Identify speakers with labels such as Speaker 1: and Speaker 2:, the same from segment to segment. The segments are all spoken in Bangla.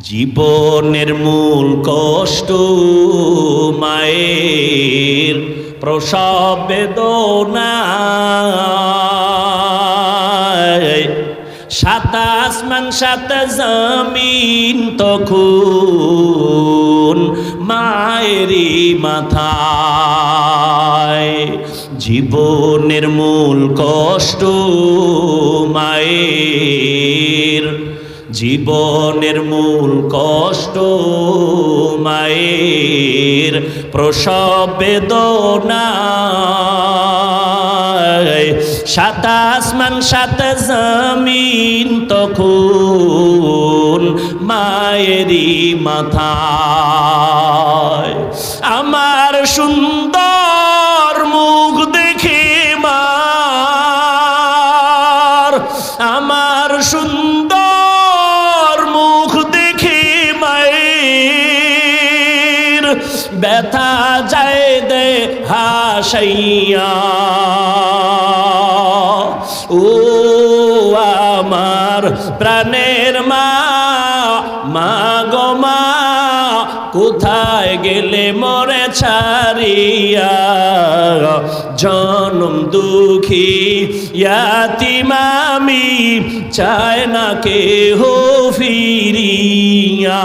Speaker 1: জীবনের মূল কষ্ট মায়ের প্রসব বেদনা সাত আসমান, সাত জমিন তখন মায়েরই মাথায়। জীবনের মূল কষ্ট মায়ের জীবনের মূল কষ্ট মায়ের প্রসব বেদনা সাত আসমান, সাত জমিন তখন মায়েরই মাথায়। আমার সুন্দর মুখ দেখে ব্যথা যায় দে হাসাইয়া। ও আমার প্রাণের মা মা গো মা, কোথায় গেলে মরে ছাড়িয়া? জনম দুঃখী ইয়াতিমামি চায় না হো ফিরিয়া।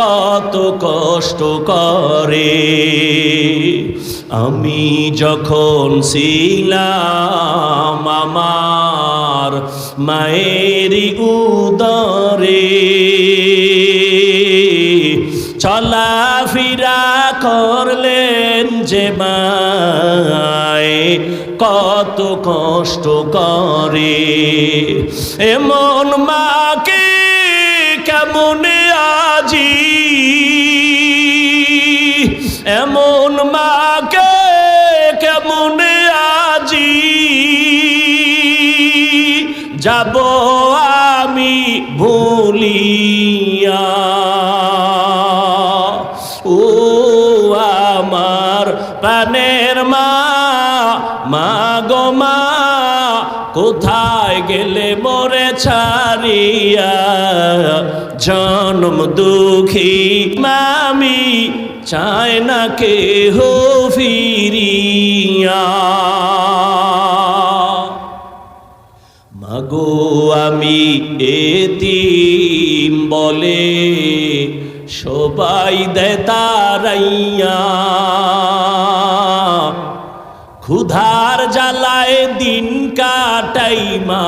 Speaker 1: কত কষ্ট করে। আমি যখন ছিলাম আমার মায়ের উদরে, চলাফেরা করলেন যে কত কষ্ট করে। এমন মাকে কেমন আজি? এমন মাকে কেমন আজি? যাব আমি ভুলিয়া। ও আমার প্রাণের মা মা গো মা, কোথায় গেলে ছাড়িয়া জন্ম দুঃখী মামি চায় না কে হো ফিরিয়া। মাগো আমি এতিম বলে সবাই দেয় তারাইয়া ক্ষুধার জ্বালায় দিন কাটাই মা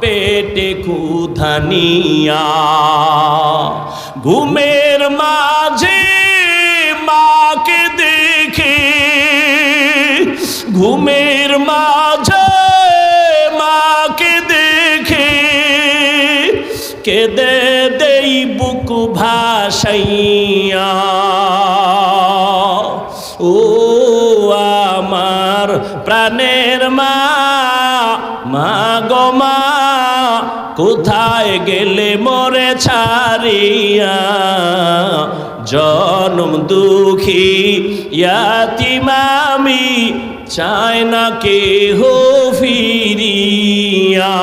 Speaker 1: পেটে ক্ষুধানিয়া ঘুমের মাঝে মাকে দেখে, ঘুমের মাঝে মাকে দেখে, কেদে দেই বুক ভাসাইয়া, ও আমার প্রাণের মা মা গো মা। কোথায় গেলে মরে ছাড়িয়া? জনম দুঃখী ইয়াতিমামি চায় না কে হো ফিরিয়া।